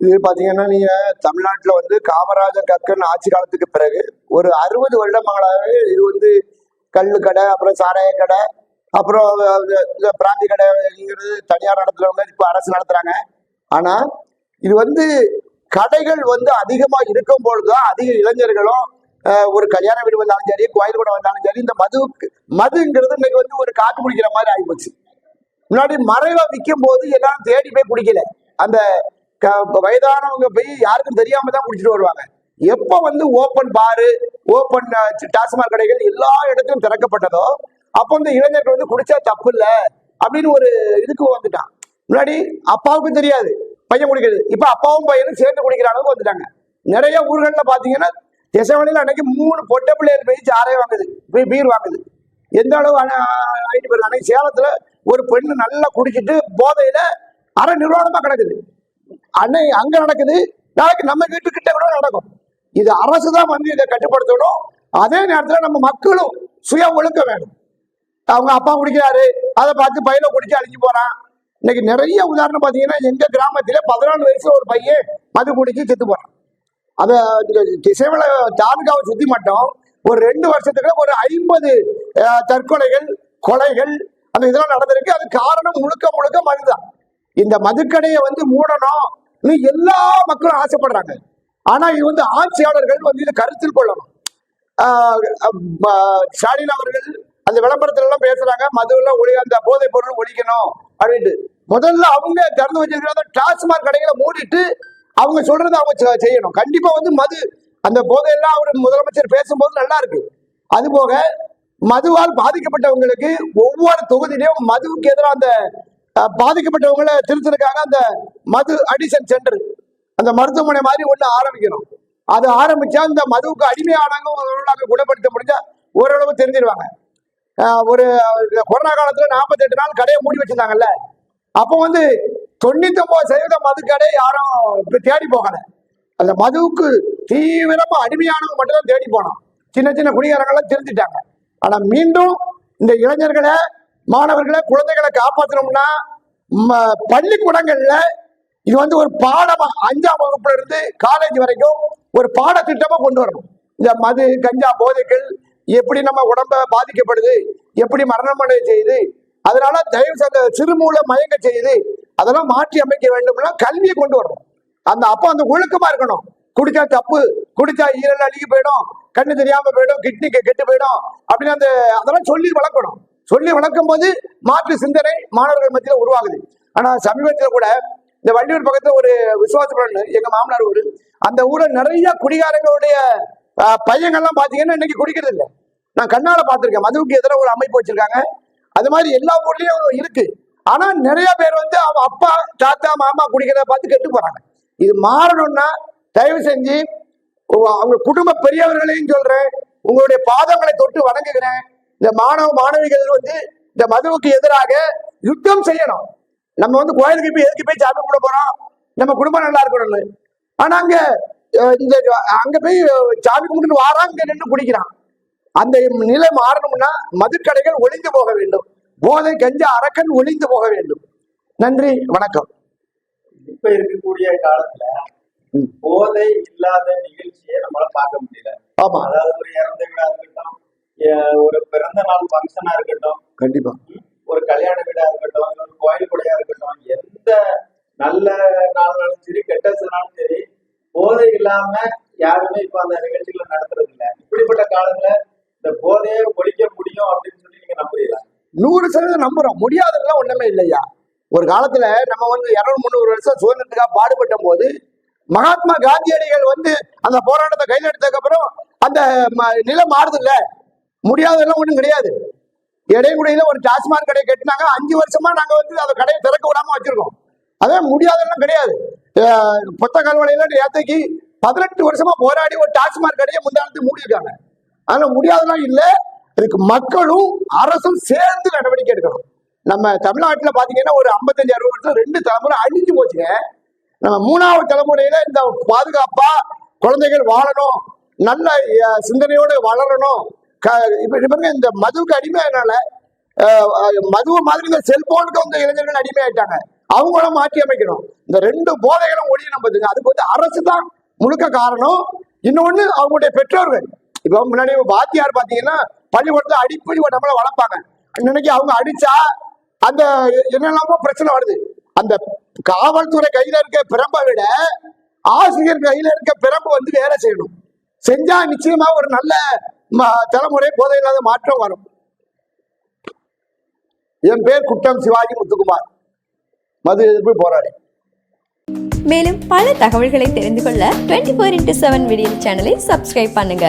இது பாத்தீங்கன்னா நீங்க தமிழ்நாட்டுல வந்து காமராஜர் கக்கன் ஆட்சி காலத்துக்கு பிறகு ஒரு அறுபது வருடங்களாகவே இது வந்து கல்லு கடை அப்புறம் சாராய கடை அப்புறம் இந்த- பிராந்தி கடைங்கிறது தனியார் நடத்துறவங்க இப்போ அரசு நடத்துறாங்க. ஆனா இது வந்து கடைகள் வந்து அதிகமா இருக்கும் பொழுதுதான் அதிக இளைஞர்களும் ஒரு கல்யாண வீடு வந்தாலும் சரி கோயில் கூட வந்தாலும் சரி இந்த மதுவுக்கு மதுங்கிறது இன்னைக்கு வந்து ஒரு காட்டு குடிக்கிற மாதிரி ஆகிப்போச்சு முன்னாடி மறைவா விற்கும் போது எல்லாரும் தேடி போய் குடிக்கல. அந்த வயதானவங்க போய் யாருக்கும் தெரியாம தான் குடிச்சிட்டு வருவாங்க. எப்ப வந்து ஓப்பன் பாரு ஓப்பன் டாஸ்மாக் கடைகள் எல்லா இடத்திலும் திறக்கப்பட்டதோ அப்போ இந்த இளைஞர்கள் வந்து குடிச்சா தப்பு இல்ல அப்படின்னு ஒரு இதுக்கு வந்துட்டான் முன்னாடி அப்பாவுக்கும் தெரியாது பையன் குடிக்கிறது. இப்ப அப்பாவும் பையனும் சேர்ந்து குடிக்கிற அளவுக்கு வந்துட்டாங்க. நிறைய ஊர்கள்ல பாத்தீங்கன்னா திசைவழியில் அன்னைக்கு மூணு பொட்டை பிள்ளைகள் போய் சாரே வாங்குது போய் பீர் வாங்குது. எந்த அளவு ஆயிட்டு போயிருக்கு அன்னைக்கு சேலத்துல ஒரு பெண்ணு நல்லா குடிச்சிட்டு போதையில அரை நிர்வாணமா கிடக்குது. அன்னை அங்க நடக்குது. நாளைக்கு நம்ம வீட்டுக்கிட்ட கூட நடக்கும். இது அரசு தான் வந்து இதை கட்டுப்படுத்தணும். அதே நேரத்தில் நம்ம மக்களும் சுய ஒழுக்க வேணும் அவங்க அப்பா குடிக்கிறாரு. அதை பார்த்து பையனை குடிச்சு அழிஞ்சு போறான். இன்னைக்கு நிறைய உதாரணம் பார்த்தீங்கன்னா எங்க கிராமத்தில் பதினாலு வயசுல ஒரு பையன் மது குடிச்சு செத்து போறான். அத திசைவள தாலுகாவை சுத்தி மட்டும் ஒரு ரெண்டு வருஷத்துக்குள்ள ஒரு ஐம்பது தற்கொலைகள் கொலைகள் அந்த இதெல்லாம் நடந்திருக்கு. அது காரணம் முழுக்க முழுக்க மதுதான். இந்த மதுக்கடையை வந்து மூடணும். எல்லா மக்களும் ஆசைப்படுறாங்க. ஆனா இது வந்து ஆட்சியாளர்கள் வந்து இதை கருத்தில் கொள்ளணும். ஸ்டாலின் அவர்கள் அந்த விளம்பரத்துல எல்லாம் பேசுறாங்க மதுவில் ஒளி அந்த போதைப் பொருள் ஒழிக்கணும் அப்படின்ட்டு. முதல்ல அவங்க திறந்து வச்சிருக்கிற டாஸ்மாக் கடைகளை மூடிட்டு அவங்க சொல்றதை அவங்க செய்யணும். கண்டிப்பா வந்து மது அந்த போதையெல்லாம் அவர் முதலமைச்சர் பேசும்போது நல்லா இருக்கு. அது போக மதுவால் பாதிக்கப்பட்டவங்களுக்கு ஒவ்வொரு தொகுதியிலையும் மதுவுக்கு எதிராக அந்த பாதிக்கப்பட்டவங்களை திருத்தலுக்காக அந்த மது அடிஷன் சென்டர் அந்த மருத்துவமனை மாதிரி ஒன்று ஆரம்பிக்கணும். அது ஆரம்பிச்சா இந்த மதுவுக்கு அடிமையானவங்க ஓரளவுக்கு குணப்படுத்த முடிஞ்சா ஓரளவு தெரிஞ்சிருவாங்க. ஒரு கொரோனா காலத்துல 48 நாள் கடையை மூடி வச்சிருந்தாங்கல்ல. அப்போ வந்து தொண்ணூத்தொன்பது சதவீத மது கடை யாரும் தேடி போகல. அந்த மதுவுக்கு தீவிரமா அடிமையானவங்க மட்டும்தான் தேடி போனோம். சின்ன சின்ன குடிகாரங்கள்லாம் தெரிஞ்சிட்டாங்க ஆனா மீண்டும் இந்த இளைஞர்களை மாணவர்களை குழந்தைகளை காப்பாற்றணும்னா ம- பள்ளிக்கூடங்கள்ல இது வந்து ஒரு பாடமா அஞ்சாம் வகுப்புல இருந்து காலேஜ் வரைக்கும் ஒரு பாடத்திட்டமா கொண்டு வரணும். இந்த மது கஞ்சா போதைகள் எப்படி நம்ம உடம்ப பாதிக்கப்படுது எப்படி மரணம் அடைய செய்யுது அதனால தயவு செய்த சிறுமூலை மயங்க செய்யுது அதெல்லாம் மாற்றி அமைக்க வேண்டும்னா கல்வியை கொண்டு வரணும். அந்த அப்போ அந்த ஒழுக்கமா இருக்கணும். குடிச்சா தப்பு குடிச்சா ஈரல் அழுகி போயிடும் கண்ணு தெரியாம போயிடும் கிட்னி கெட்டு போயிடும் அப்படின்னு அந்த அதெல்லாம் சொல்லி வளர்க்கணும். சொல்லி வளர்க்கும் போது மாற்று சிந்தனை மாணவர்கள் மத்தியில் உருவாகுது. ஆனா சமீபத்தில் கூட இந்த வள்ளியூர் பக்கத்துல ஒரு விசுவாசப்பட எங்க மாமனார் ஊர் அந்த ஊர்ல நிறைய குடிகாரங்களுடைய பையங்கள்லாம் பாத்தீங்கன்னா இன்னைக்கு குடிக்கிறது இல்லை. நான் கண்ணால பார்த்திருக்கேன் மதுவுக்கு எதிராக ஒரு அமைப்பு வச்சிருக்காங்க. அது மாதிரி எல்லா ஊர்லயும் இருக்கு. ஆனா நிறைய பேர் வந்து அவன் அப்பா தாத்தா மாமா குடிக்கிறத பார்த்து கெட்டு போறாங்க. இது மாறணும்னா தயவு செஞ்சு அவங்க குடும்ப பெரியவர்களையும் சொல்றேன். உங்களுடைய பாதங்களை தொட்டு வணங்குகிறேன். இந்த மாணவ மாணவிகள் வந்து இந்த மதுவுக்கு எதிராக யுத்தம் செய்யணும். நம்ம வந்து கோயிலுக்கு போய் எதுக்கு போய் சாமி கும்பிட போறோம்? நம்ம குடும்பம் நல்லா இருக்கணும்னு ஆனா அங்க இந்த அங்க போய் சாமி கும்பிட்டு வாரான் இங்க நின்று குடிக்கிறான். அந்த நிலை மாறணும்னா மதுக்கடைகள் ஒளிந்து போக வேண்டும். போதை கஞ்சா அரக்கன் ஒளிந்து போக வேண்டும். நன்றி வணக்கம். இப்ப இருக்கக்கூடிய காலத்துல. போதை இல்லாத நிகழ்ச்சியை நம்மளால பார்க்க முடியல. ஆமா. அதாவது ஒரு இறந்த வீடா இருக்கட்டும் ஒரு பிறந்த நாள் ஃபங்க்ஷனா இருக்கட்டும் கண்டிப்பா. ஒரு கல்யாண வீடா இருக்கட்டும் ஒரு கோயில் கொடையா இருக்கட்டும் எந்த நல்ல நாள்னாலும் சரி கெட்ட நாளும் சரி போதை இல்லாம யாருமே இப்ப அந்த நிகழ்ச்சிகளை நடத்துறது இல்ல. இப்படிப்பட்ட காலத்துல இந்த போதையை ஒழிக்க முடியும் அப்படின்னு சொல்லி நீங்க நம்புறீங்களா? நூறு சதவீதம் நம்புறோம். முடியாததெல்லாம் ஒண்ணுமே இல்லையா? ஒரு காலத்துல நம்ம வந்து இருநூறு முந்நூறு வருஷம் சுதந்திரத்துக்காக பாடுபட்ட போது மகாத்மா காந்தியடிகள் வந்து அந்த போராட்டத்தை கையில் எடுத்ததுக்கு அப்புறம் அந்த ம- நிலை மாறுது இல்ல முடியாதெல்லாம் ஒண்ணும் கிடையாது. இடைக்குடியில ஒரு டாஸ்மாக் கடை கட்டினாங்க. அஞ்சு வருஷமா நாங்க வந்து அந்த கடையை திறக்க விடாம வச்சிருக்கோம். அதே முடியாதெல்லாம் கிடையாது. புத்தக பொத்த கல்வளையில பதினெட்டு வருஷமா போராடி ஒரு டாஸ்மாக் கடையை முந்தானத்து மூடியிருக்காங்க. ஆனா முடியாதெல்லாம் இல்லை. இதுக்கு மக்களும் அரசும் சேர்ந்து நடவடிக்கை எடுக்கணும். நம்ம தமிழ்நாட்டில் பாத்தீங்கன்னா ஒரு 55 அறுபது வருஷம் ரெண்டு தலைமுறை அழிஞ்சு போச்சுங்க. நம்ம மூணாவது தலைமுறையில இந்த பாதுகாப்பா குழந்தைகள் வாழணும். நல்ல சிந்தனையோடு வளரணும். க- இப்போ பாருங்க இந்த மதுவுக்கு அடிமையானால மதுவை மாதிரி இந்த செல்போனுக்கு வந்து இளைஞர்கள் அடிமையாயிட்டாங்க. அவங்கள மாற்றி அமைக்கணும். இந்த ரெண்டு போதைகளும் ஒழியணும் பார்த்துங்க அதுக்கு வந்து அரசு தான் முழுக்க காரணம். இன்னொன்னு அவங்களுடைய பெற்றோர்கள். இப்போ முன்னாடி வாத்தியார் பாத்தீங்கன்னா பள்ளிக்கூடத்துல அடிப்படி நம்மள வளர்ப்பாங்க. இன்னைக்கு அவங்க அடிச்சா அந்த என்னெல்லாமோ பிரச்சனை வருது. அந்த காவல்துறை கையில இருக்க பிரம்பை விட ஆசிரியர் கையில இருக்க பிரம்பு வந்து வேலை செய்யணும். செஞ்சா நிச்சயமா ஒரு நல்ல தலைமுறை போதை இல்லாத மாற்றம் வரும். என் பேர் குட்டம் சிவாஜி முத்துக்குமார். மது எதிர்ப்பு போராடி மேலும் பல தகவல்களை தெரிந்து கொள்ள twenty four into seven video சேனலை சப்ஸ்கிரைப் பண்ணுங்க.